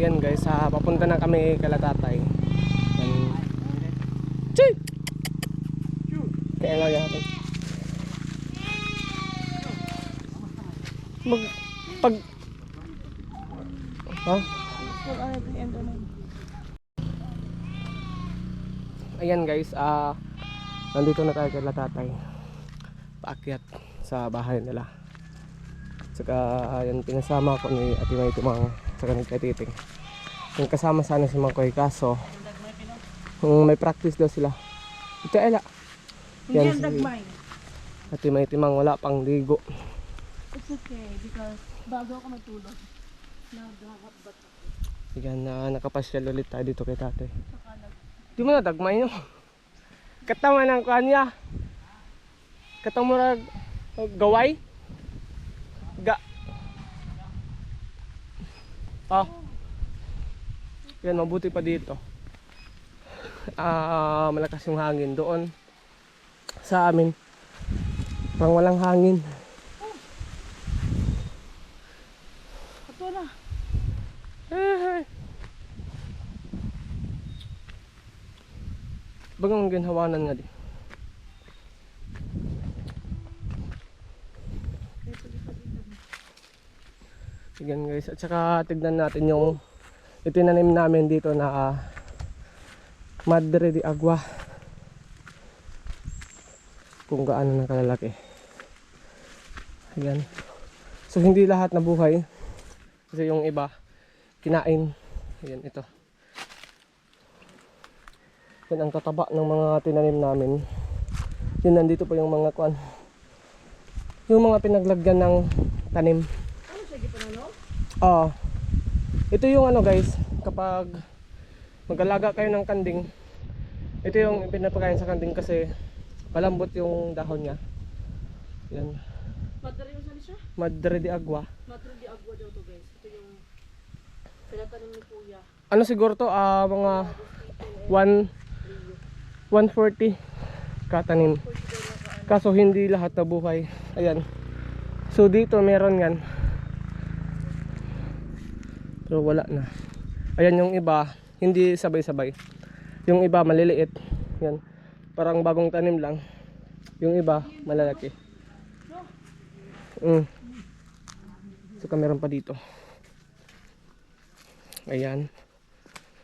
Yan guys, ah, papunta na kami kala tatay. Yan. Chay! Kaya lang yan. Mag... Pag... Ha? Ayan guys, ah... nandito na tayo kala tatay. Paakyat sa bahay nila. Saka ayan, pinasama ko ni Ate May Tumang saka ni Katiting. Yung kasama sana si Makoy kaso kung may practice daw sila. Ito Ella. Hindi Yan si- dagmay. Ate May Timang wala pang ligo. It's okay because bago ako matulog, naghahabat ako. Yan na nakapasyal ulit tayo dito kay tatay. Di mo na dagmay no. Katama ng kanya. Katang murag uh, gaway. Ah. Yan mabuti pa dito. Ah, malakas yung hangin doon. Sa amin. Parang walang hangin. Ito na. Eh, Bagang ginhawanan nga di. Yan guys, at saka tignan natin yung itinanim namin dito na ah, Madre de Agua. Kung gaano na kalalaki. Ayan. So hindi lahat nabuhay. Kasi yung iba, kinain. Ayan, ito. Yan ang tataba ng mga tinanim namin. Yun, nandito pa yung mga kwan. Yung mga pinaglagyan ng tanim. Ano? Oo. Ito yung ano guys, kapag mag-alaga kayo ng kanding, ito yung pinapakain sa kanding kasi malambot yung dahon niya. Yan. Madari mo sali siya? Madre de agua. Madari di agwa daw to guys. Ito yung pinatanim ni Kuya. Ano siguro to? Ah, mga 1 140 katanim. Kaso hindi lahat nabuhay. Ayan. So dito meron yan. Pero wala na. Ayan yung iba, hindi sabay-sabay. Yung iba maliliit. Yan. Parang bagong tanim lang. Yung iba malalaki. Mm. So meron pa dito. Ayan.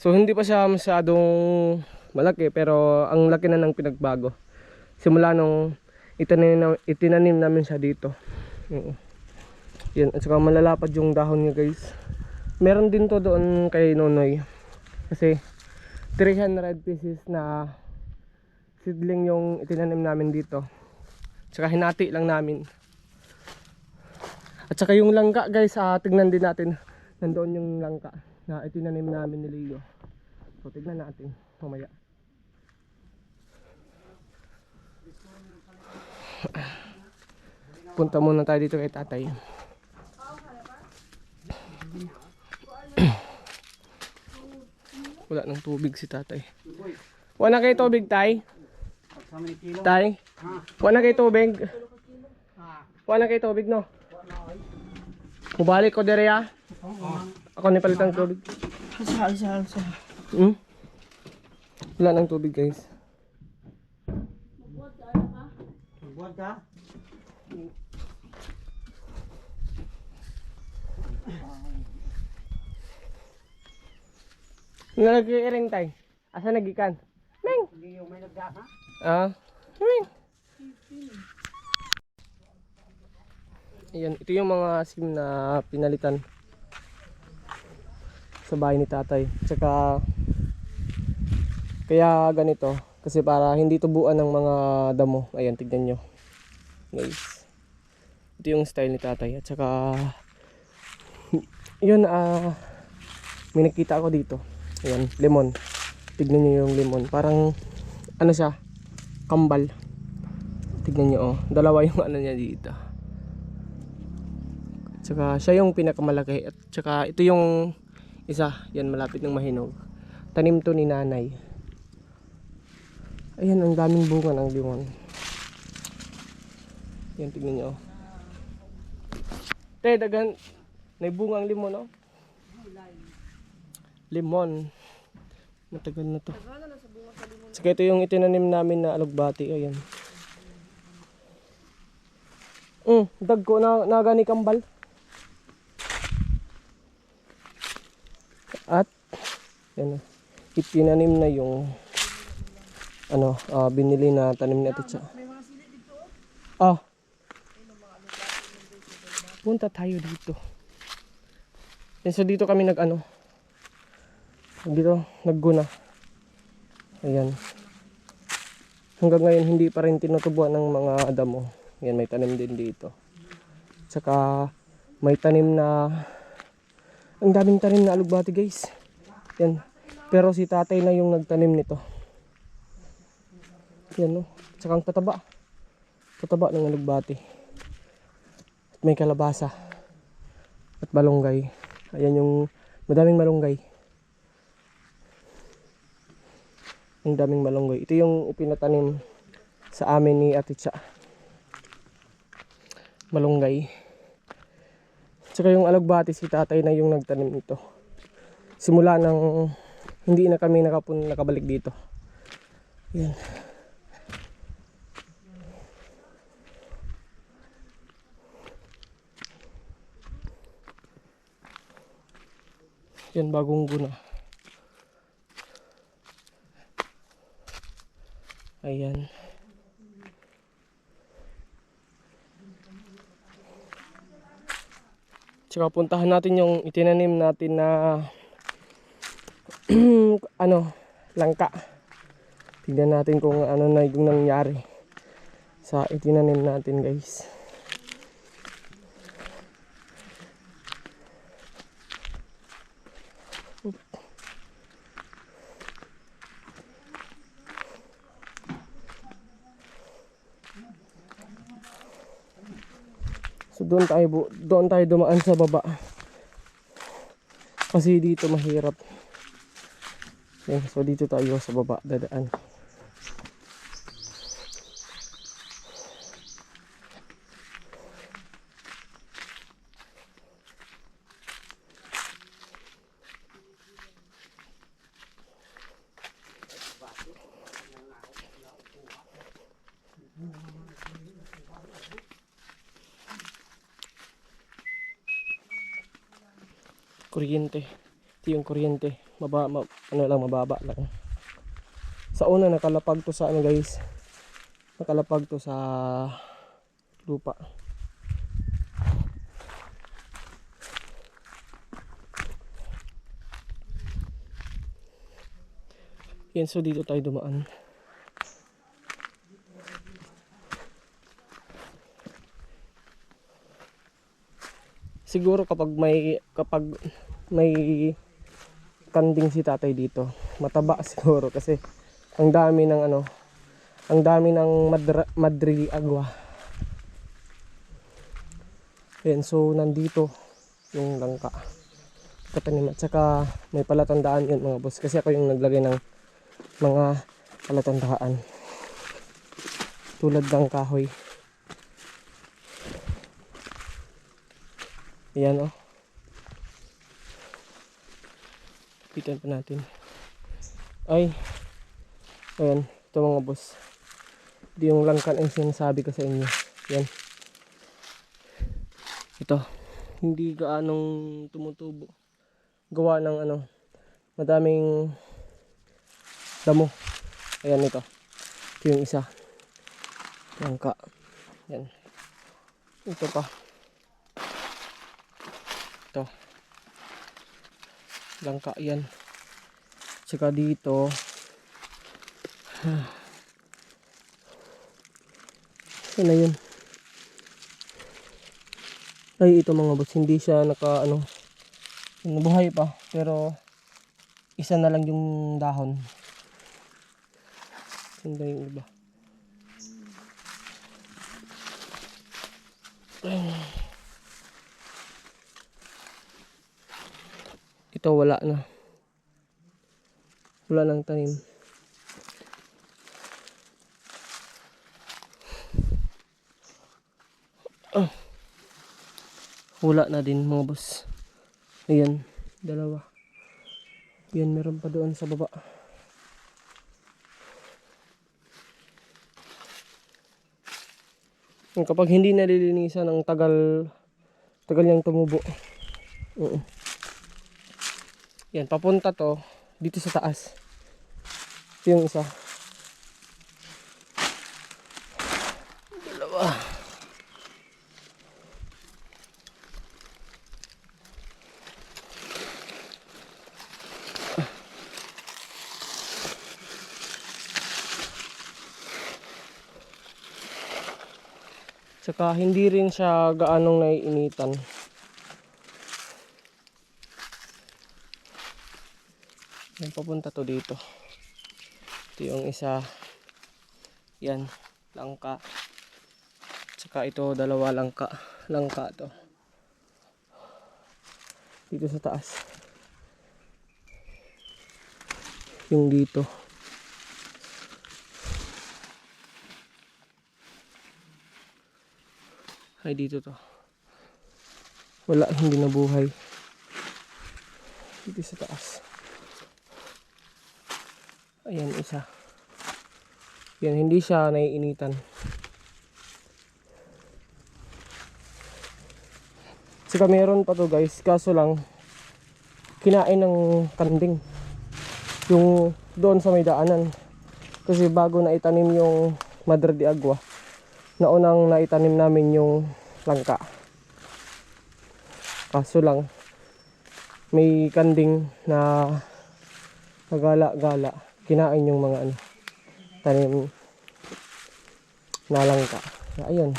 So hindi pa siya masyadong malaki pero ang laki na ng pinagbago. Simula nung itinanim, na- itinanim namin siya dito. Oo. Yan, at saka malalapad yung dahon niya guys. Meron din to doon kay Nonoy. Kasi 300 pieces na seedling yung itinanim namin dito. Tsaka hinati lang namin. At saka yung langka guys, ah, tignan din natin. Nandoon yung langka na itinanim namin ni Leo. So tignan natin mamaya. Punta muna tayo dito kay tatay. Wala ng tubig si tatay. Wala kayo tubig, tay? Tay? Wala kayo tubig? Wala kayo tubig, no? Mubalik ko dire ya. Ako ni palitan tubig. Isa, isa, isa. Hmm? Wala ng tubig, guys. Buat ka? Nalagay tay. Asa nagikan? Meng. Hindi yung may nagdaka? Ah. Meng. Ayan, ito yung mga sim na pinalitan sa bahay ni tatay. Tsaka kaya ganito kasi para hindi tubuan ng mga damo. Ayan, tignan nyo. Guys. Ito yung style ni tatay. At saka yun ah may nakita ako dito. Ayan, lemon. Tignan nyo yung lemon. Parang ano siya? Kambal. Tignan nyo oh. Dalawa yung ano niya dito. Tsaka siya yung pinakamalaki. At tsaka ito yung isa. Yan malapit ng mahinog. Tanim to ni nanay. Ayan, ang daming bunga ng limon. Yan, tignan nyo. oh. Te, dagan. May bunga ang limon, oh. Limon. Matagal na to. Saka ito yung itinanim namin na alugbati. Ayan. Mm, dag ko na nagani kambal. At yan na. Itinanim na yung ano, ah, binili na tanim ni Ate Cha. Ah. Punta tayo dito. Yan, so dito kami nag ano. Dito nagguna. Ayan. Hanggang ngayon hindi pa rin tinutubuan ng mga damo. Yan may tanim din dito. Tsaka may tanim na ang daming tanim na alugbati guys. Yan. Pero si tatay na yung nagtanim nito. Yan no. Tsaka ang tataba. Tataba ng alugbati. At may kalabasa. At balonggay. Ayan yung madaming malunggay. Ang daming malunggay. Ito yung ipinatanim sa amin ni Ate Cha. Malunggay. Tsaka yung alugbati si tatay na yung nagtanim nito. Simula nang hindi na kami nakapun nakabalik dito. Yan. Yan bagong guna. Ayan. Tsaka puntahan natin yung itinanim natin na ano, langka. Tignan natin kung ano na yung nangyari sa itinanim natin guys. So doon tayo bu- doon tayo dumaan sa baba. Kasi dito mahirap. Yan, so dito tayo sa baba dadaan. Kuryente. Ito yung kuryente. Maba, ma, ano lang, mababa lang. Sa una, nakalapag to sa ano guys. Nakalapag to sa lupa. Yan, so dito tayo dumaan. siguro kapag may kapag may kanding si tatay dito. Mataba siguro kasi ang dami ng ano ang dami ng madri agwa. Ayan, so nandito yung langka. Katanim at saka may palatandaan yun mga boss. Kasi ako yung naglagay ng mga palatandaan. Tulad ng kahoy. Ayan oh. Pitan pa natin. Ay. Ayan. Ito mga boss. Ito yung langkan ang sinasabi ko sa inyo. Yan. Ito. Hindi gaanong tumutubo. Gawa ng ano. Madaming damo. Ayan ito. Ito yung isa. Langka. Yan. Ito pa. Ito. Langka yan. Tsaka dito. Ano na yun? Ay, ito mga boss. Hindi siya naka, ano, nabuhay pa. Pero, isa na lang yung dahon. Saan ba yung iba? Ito wala na. Wala nang tanim. Ah. Wala na din mga boss. Ayan, dalawa. Yan, meron pa doon sa baba. Kapag hindi nalilinisan ng tagal, tagal niyang tumubo. Oo. Yan, papunta to dito sa taas. Ito yung isa. Dalawa. Tsaka hindi rin siya gaanong naiinitan. Yan, papunta to dito. Ito yung isa. Yan, langka. Tsaka ito, dalawa langka. Langka to. Dito sa taas. Yung dito. Ay, dito to. Wala, hindi nabuhay. Dito sa taas. Ayan, isa. Yan, hindi siya naiinitan. Saka meron pa to guys, kaso lang, kinain ng kanding. Yung doon sa may daanan. Kasi bago na itanim yung Madre de Agua, naunang naitanim namin yung langka. Kaso lang, may kanding na nagala-gala. Kinain yung mga ano, tanim na langka. Ayun,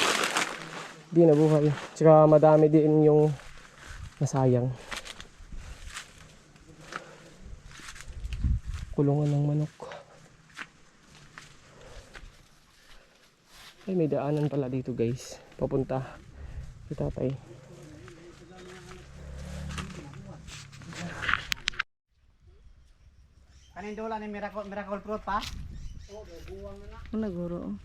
di nabuhay. Tsaka madami din yung nasayang. Kulungan ng manok. Ay, may daanan pala dito guys. Papunta. Si Kanin dola ni miracle miracle fruit pa. Ano guro?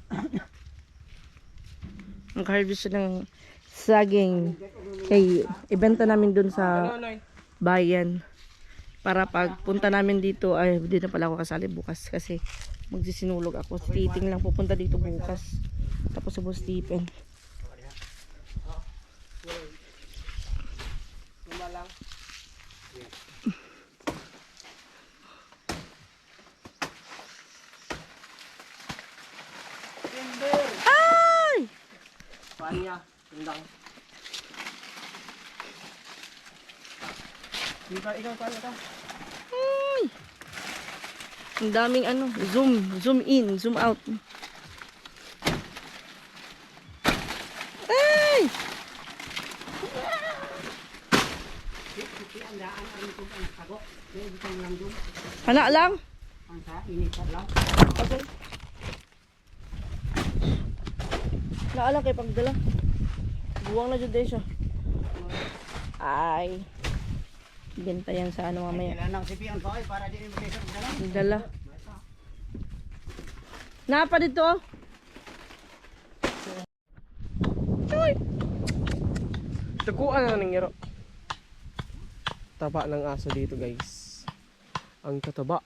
Mag-harvest siya ng saging. Kay, ibenta namin dun sa bayan. Para pag punta namin dito, ay hindi na pala ako kasali bukas kasi magsisinulog ako. Titing lang pupunta dito bukas. Tapos sa Boss Stephen. Ay! Panya, tundang. Ikaw, ikaw, paano ka? Ay! Ang daming ano, zoom, zoom in, zoom out. Ay! Anak lang? Ang sa init lang. Okay. Naala kay pagdala. Buwang na dyan siya. Ay. Benta yan sa ano mamaya. Kailan ng sipion pa ay para di magkaisan dala. Dala. Napa dito. oh. Taguan na ng ngero. Taba ng aso dito guys. Ang tataba.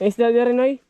May isda di rin, oy.